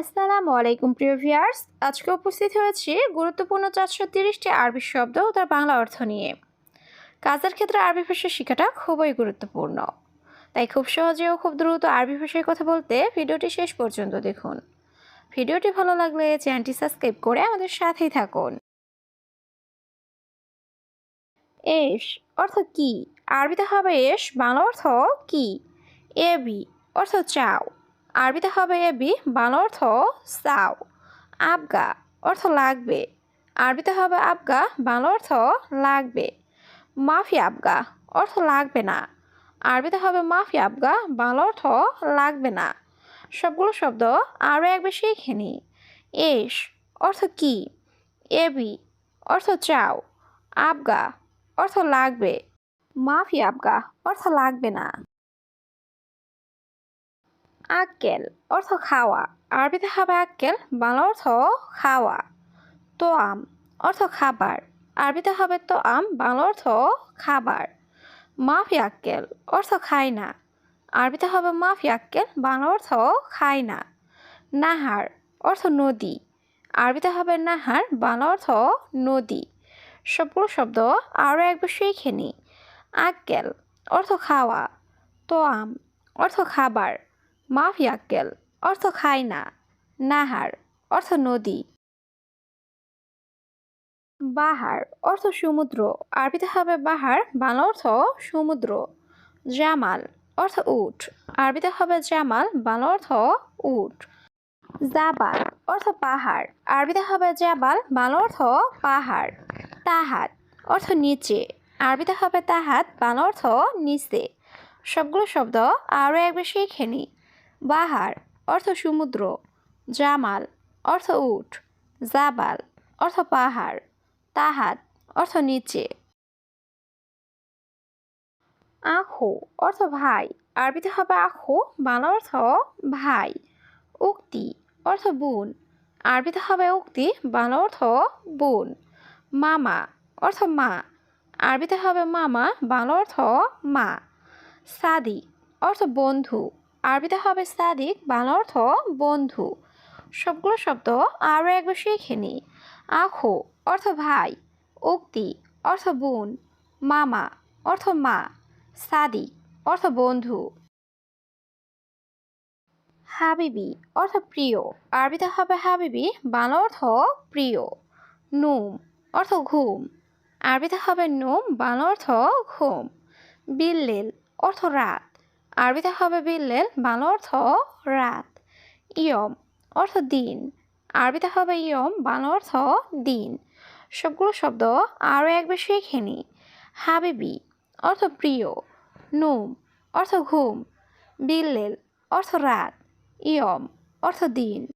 আসসালামু আলাইকুম, প্রিয় ভিয়ার্স আজকে উপস্থিত হয়েছি গুরুত্বপূর্ণ চারশো তিরিশটি আরবি শব্দ ও তার বাংলা অর্থ নিয়ে। কাজের ক্ষেত্রে আরবি ভাষা শেখাটা খুবই গুরুত্বপূর্ণ। তাই খুব সহজে ও খুব দ্রুত আরবি ভাষায় কথা বলতে ভিডিওটি শেষ পর্যন্ত দেখুন। ভিডিওটি ভালো লাগলে চ্যানেলটি সাবস্ক্রাইব করে আমাদের সাথেই থাকুন। এস অর্থ কি? আরবিতে হবে এস, বাংলা অর্থ কি? এবি অর্থ চাও। আরবিতে হবে এবি বাংলা অর্থ সাও আবগা অর্থ লাগবে। আরবিতে হবে আবগা বাংলা অর্থ লাগবে। মাফি আবগা অর্থ লাগবে না। আরবিতে হবে মাফি আবগা বাংলা অর্থ লাগবে না। সবগুলো শব্দ আরও একবার শিখে নি। এস অর্থ কি? এবি অর্থ চাও। আবগা অর্থ লাগবে। মাফি আবগা অর্থ লাগবে না। আক্কেল অর্থ খাওয়া। আরবিতে হবে আক্কেল, বাংলা অর্থ খাওয়া। তো আম অর্থ খাবার। আরবিতে হবে তো আম বাংলা অর্থ খাবার। মাফি আক্কেল অর্থ খাই না আরবিতে হবে মাফি আক্কেল, বাংলা অর্থ খাই না নাহার অর্থ নদী। আরবিতে হবে নাহার, বাংলা অর্থ নদী। সবগুলো শব্দ আরও একবার শিখে নি। আক্কেল অর্থ খাওয়া। তো আম অর্থ খাবার। মাফি আক্কেল অর্থ খাই না। নাহার, অর্থ নদী। বাহার, অর্থ সমুদ্র। আরবিতে হবে বাহার, বাংলা অর্থ সমুদ্র। জামাল, অর্থ উট। আরবিতে হবে জামাল, বাংলা অর্থ উট। জাবাল, অর্থ পাহাড়। আরবিতে হবে জাবাল, বাংলা অর্থ পাহাড়। তাহাত, অর্থ নিচে। আরবিতে হবে তাহাত, বাংলা অর্থ নিচে। সবগুলো শব্দ আরও একবার শিখে নি। বাহার, অর্থ সমুদ্র। জামাল, অর্থ উঠ জাবাল, অর্থ পাহাড়। তাহাত, অর্থ নিচে। আখো অর্থ ভাই। আরবিতে হবে আখো বাংলা অর্থ ভাই। উক্তি, অর্থ বোন। আরবিতে হবে উক্তি, বাংলা অর্থ বোন। মামা, অর্থ মা। আরবিতে হবে মামা, বাংলা অর্থ মা। সাদি, অর্থ বন্ধু। আরবিতে হবে সাদিক, বাংলা অর্থ বন্ধু। সবগুলো শব্দ আরও একবার শিখে নি আখো, অর্থ ভাই। উক্তি, অর্থ বোন। মামা, অর্থ মা। সাদি অর্থ বন্ধু। হাবিবি, অর্থ প্রিয়। আরবিতে হবে হাবিবি, বাংলা অর্থ প্রিয়। নুম, অর্থ ঘুম। আরবিতে হবে নুম, বাংলা অর্থ ঘুম। বিল্লেল, অর্থ রাত। আরবিতে হবে বিল্লেল, বাংলা অর্থ রাত। ইয়ম অর্থ দিন। আরবিতে হবে ইয়ম, বাংলা অর্থ দিন। সবগুলো শব্দ আরও একবার শিখে নি। হাবিবি অর্থ প্রিয়। নুম অর্থ ঘুম। বিল্লেল অর্থ রাত। ইয়ম অর্থ দিন।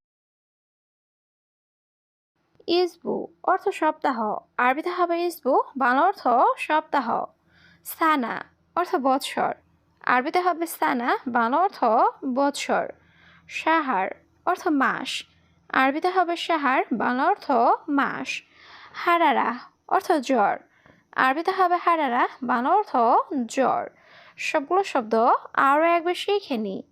ইসবু অর্থ সপ্তাহ। আরবিতে হবে ইসবু, বাংলা অর্থ সপ্তাহ। সানা অর্থ বৎসর। আরবিতে হবে সানা, বাংলা অর্থ বছর। সাহার অর্থ মাস। আরবিতে হবে সাহার, বাংলা অর্থ মাস। হারারা অর্থ জ্বর। আরবিতে হবে হারারা, বাংলা অর্থ জ্বর। সবগুলো শব্দ আরও একবার শিখে নি।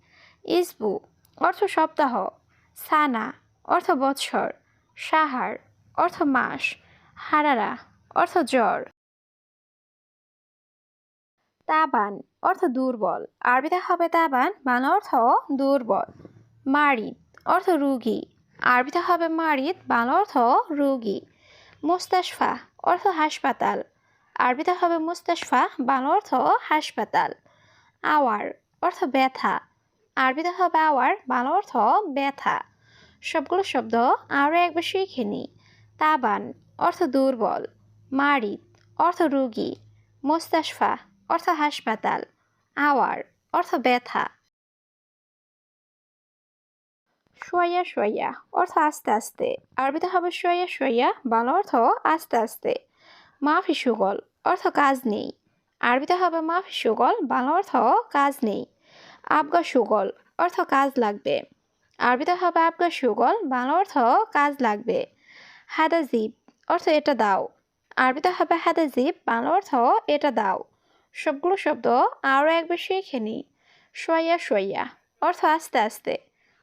ইসবু অর্থ সপ্তাহ। সানা অর্থ বৎসর সাহার অর্থ মাস। হারারা অর্থ জ্বর। তাবান অর্থ দুর্বল। আরবিতে হবে তাবান বাংলা অর্থ দুর্বল। মারিদ অর্থ রুগী। আরবিতে হবে মারিদ বাংলা অর্থ রুগী। মুস্তাশফা, অর্থ হাসপাতাল। আরবিতে হবে মুস্তাশফা বাংলা অর্থ হাসপাতাল। আওয়ার, অর্থ ব্যথা। আরবিতে হবে আওয়ার বাংলা অর্থ ব্যথা। সবগুলো শব্দ আরও একবার শিখে নি। তাবান, অর্থ দুর্বল। মারিদ, অর্থ রুগী। মোস্তাশফা, অর্থ হাসপাতাল। আওয়ার, অর্থ ব্যথা। সোয়া সোয়া অর্থ আস্তে আস্তে। আরবিতে হবে সোয়া সোয়া বাংলা অর্থ আস্তে আস্তে। মাফি, সুগল, অর্থ কাজ নেই। আরবিতে হবে মাফি, সুগল, বাংলা অর্থ কাজ নেই। আবগা, সুগল, অর্থ কাজ লাগবে। আরবিতে হবে আবগা, সুগল, বাংলা অর্থ কাজ লাগবে। হাদা জিপ অর্থ এটা দাও। আরবিতে হবে হাদা জিপ বাংলা অর্থ এটা দাও। সবগুলো শব্দ আরও একবার শিখে নি সোয়া সোয়া অর্থ আস্তে আস্তে।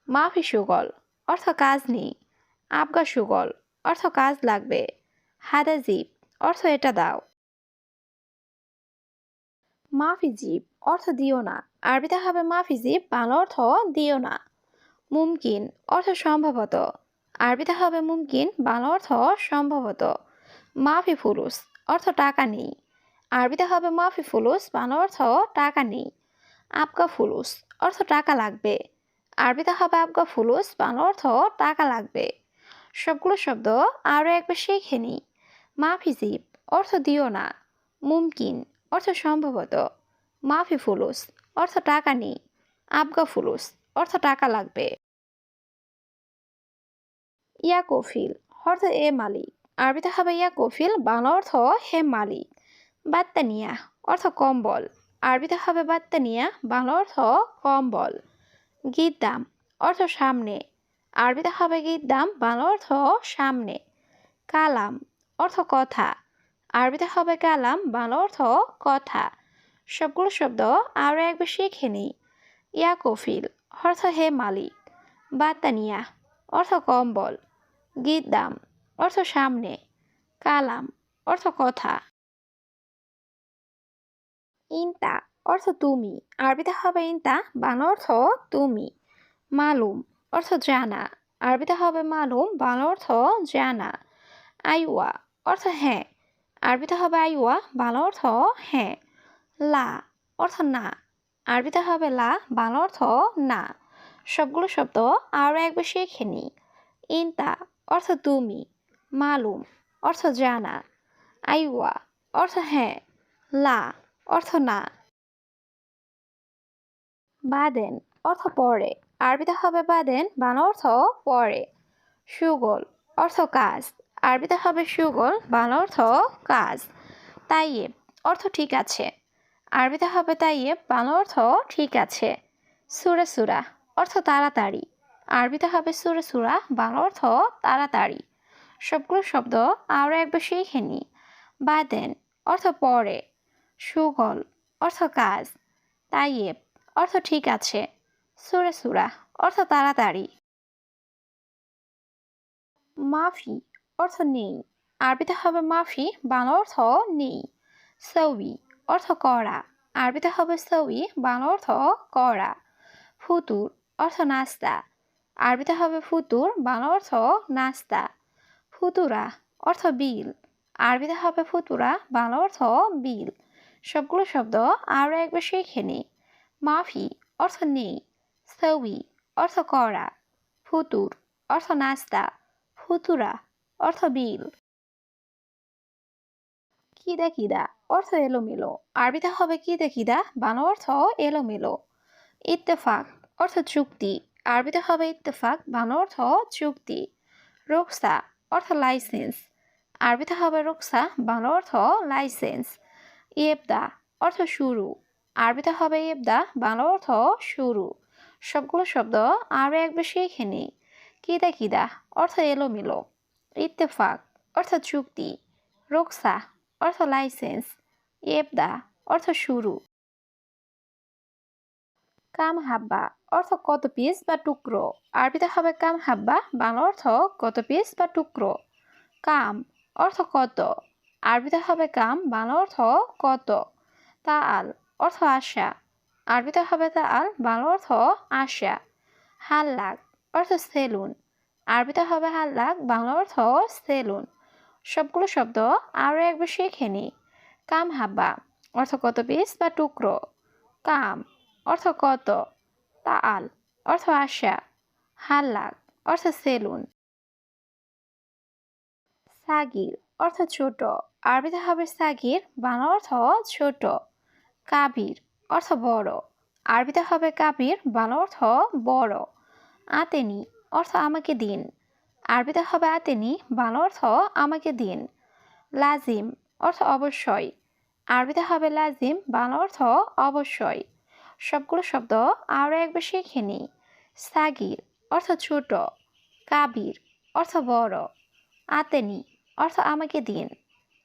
মাফি সুগল। অর্থ কাজ নেই। আবগা সুগল। অর্থ কাজ লাগবে। হাদা জিপ অর্থ এটা দাও। মাফি জিপ অর্থ দিও না। আরবিতে হবে মাফি জিপ বাংলা অর্থ দিও না। মুমকিন। অর্থ সম্ভবত। আরবিতে হবে মুমকিন। বাংলা অর্থ সম্ভবত। মাফি ফুলুস অর্থ টাকা নেই। আরবিতে হবে মাফি ফুলুস, বাংলা অর্থ টাকা নেই। আপকা ফুলুস, অর্থ টাকা লাগবে। আরবিতে হবে আপকা ফুলুস, বাংলা অর্থ টাকা লাগবে। সবগুলো শব্দ আরও একবার শিখে নিই। মাফি জিপ অর্থ দিও না। মুমকিন, অর্থ সম্ভবত। মাফি ফুলুস, অর্থ টাকা নেই। আবগা ফুলুস, অর্থ টাকা লাগবে। ইয়া কফিল অর্থ এ মালিক। আরবিতে হবে ইয়া কফিল বাংলা অর্থ হে মালিক। বাত্তানিয়া অর্থ কম্বল আরবিতে হবে বাত্তানিয়া বাংলা অর্থ কম্বল গিদ্দাম অর্থ সামনে। আরবিতে হবে গিদ্দাম বাংলা অর্থ সামনে। কালাম, অর্থ কথা। আরবিতে হবে কালাম, বাংলা অর্থ কথা। সবগুলো শব্দ আরও একবার শিখে নিই। ইয়া কফিল অর্থ হে মালিক। বাতানিয়া অর্থ কম্বল গিদ্দাম অর্থ সামনে। কালাম, অর্থ কথা। ইনতা অর্থ তুমি। আরবিতে হবে ইনতা বাংলা অর্থ তুমি। মালুম অর্থ জানা। আরবিতে হবে মালুম বাংলা অর্থ জানা। আইওয়া অর্থ হ্যাঁ। আরবিতে হবে আইওয়া বাংলা অর্থ হ্যাঁ। লা অর্থ না। আরবিতে হবে লা বাংলা অর্থ না। সবগুলো শব্দ আরও একবার শিখে নিই ইনতা অর্থ তুমি। মালুম অর্থ জানা। আইওয়া অর্থ হ্যাঁ। লা অর্থ না। বাদেন, অর্থ পরে। আরবিতে হবে বাদেন, বান অর্থ পরে। সুগল, অর্থ কাজ। আরবিতে হবে সুগল, বান অর্থ কাজ। তাইয়েব, অর্থ ঠিক আছে। আরবিতে হবে তাইয়েব, বান অর্থ ঠিক আছে। সুরে সুরা, অর্থ তাড়াতাড়ি। আরবিতে হবে সুরে সুরা বাংলা অর্থ তাড়াতাড়ি। সবগুলো শব্দ আরও একবার শিখে নিই বাদেন, অর্থ পরে। সুগল। অর্থ কাজ। তাইয়েব অর্থ ঠিক আছে। সুরে সুরা, অর্থ তাড়াতাড়ি। মাফি, অর্থ নেই। আরবিতে হবে মাফি, বাংলা অর্থ নেই। সৌই অর্থ করা আরবিতে হবে সৌই বাংলা অর্থ করা ফুতুর, অর্থ নাস্তা। আরবিতে হবে ফুতুর, বাংলা অর্থ নাস্তা। ফুতুরা, অর্থ বিল। আরবিতে হবে ফুতুরা, বাংলা অর্থ বিল। সবগুলো শব্দ আরও একবার শিখে নিই মাফি অর্থ নেই সৌই অর্থ করা, ফুতুর অর্থ নাস্তা, ফুতুরা অর্থ বিল। কিদা কিদা অর্থ এলোমেলো, আরবিতে হবে কিদা কিদা বাংলা অর্থ এলোমেলো। ইত্তেফাক অর্থ চুক্তি, আরবিতে হবে ইত্তেফাক বাংলা অর্থ চুক্তি। রোকসা অর্থ লাইসেন্স, আরবিতে হবে রোকসা বাংলা অর্থ লাইসেন্স। ইয়েবদা অর্থ শুরু। আরবিতে হবে ইয়েবদা বাংলা অর্থ শুরু। সবগুলো শব্দ আরও একবার শিখে নিই। কিদা কিদা, অর্থ এলোমেলো। ইত্তেফাক, অর্থ চুক্তি। রোকসা, অর্থ লাইসেন্স। ইয়েবদা অর্থ শুরু। কাম হাব্বা, অর্থ কত পিস বা টুকরো। আরবিতে হবে কাম হাব্বা বাংলা অর্থ কত পিস বা টুকরো। কাম, অর্থ কত। আরবিতে হবে কাম, বাংলা অর্থ কত? তা আল, অর্থ আশা। আরবিতে হবে তা আল, বাংলা অর্থ আশা। হাল্লাক অর্থ সেলুন। আরবিতে হবে হাল্লাক বাংলা অর্থ সেলুন। সবগুলো শব্দ আরও একবার শিখে নিই কাম হাব্বা, অর্থ কত পিস বা টুকরো? কাম, অর্থ কত? তাল অর্থ আশা। হাল্লাক অর্থ সেলুন। সাগির অর্থ ছোট। আরবিতে হবে সাগির, বাংলা অর্থ ছোট। কাবির অর্থ বড়। আরবিতে হবে কাবির, বাংলা অর্থ বড়। আতেনি অর্থ আমাকে দিন। আরবিতে হবে আতেনি, বাংলা অর্থ আমাকে দিন। লাজিম অর্থ অবশ্যই। আরবিতে হবে লাজিম, বাংলা অর্থ অবশ্যই। সবগুলো শব্দ আরও একবার শিখে নিই সাগির অর্থ ছোট। কাবির অর্থ বড়। আতেনি অর্থ আমাকে দিন।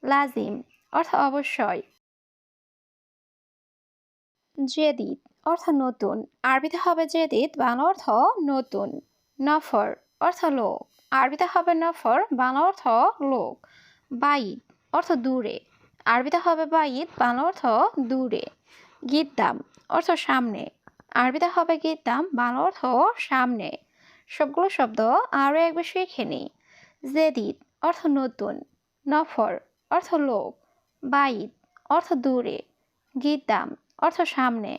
লাজিম, অর্থ অবশ্যই। জেদিদ, অর্থ নতুন। আরবিতে হবে জেদিদ, বাংলা অর্থ নতুন। নফর, অর্থ লোক। আরবিতে হবে নফর, বাংলা অর্থ লোক। বাইদ, অর্থ দূরে। আরবিতে হবে বাইদ, বাংলা অর্থ দূরে। গিদ্দাম, অর্থ সামনে। আরবিতে হবে গিদ্দাম, বাংলা অর্থ সামনে। সবগুলো শব্দ আরও একবার শিখে নিই। জেদিদ, অর্থ নতুন। নফর অর্থ লোক বাইদ অর্থ দূরে গীতাম অর্থ সামনে।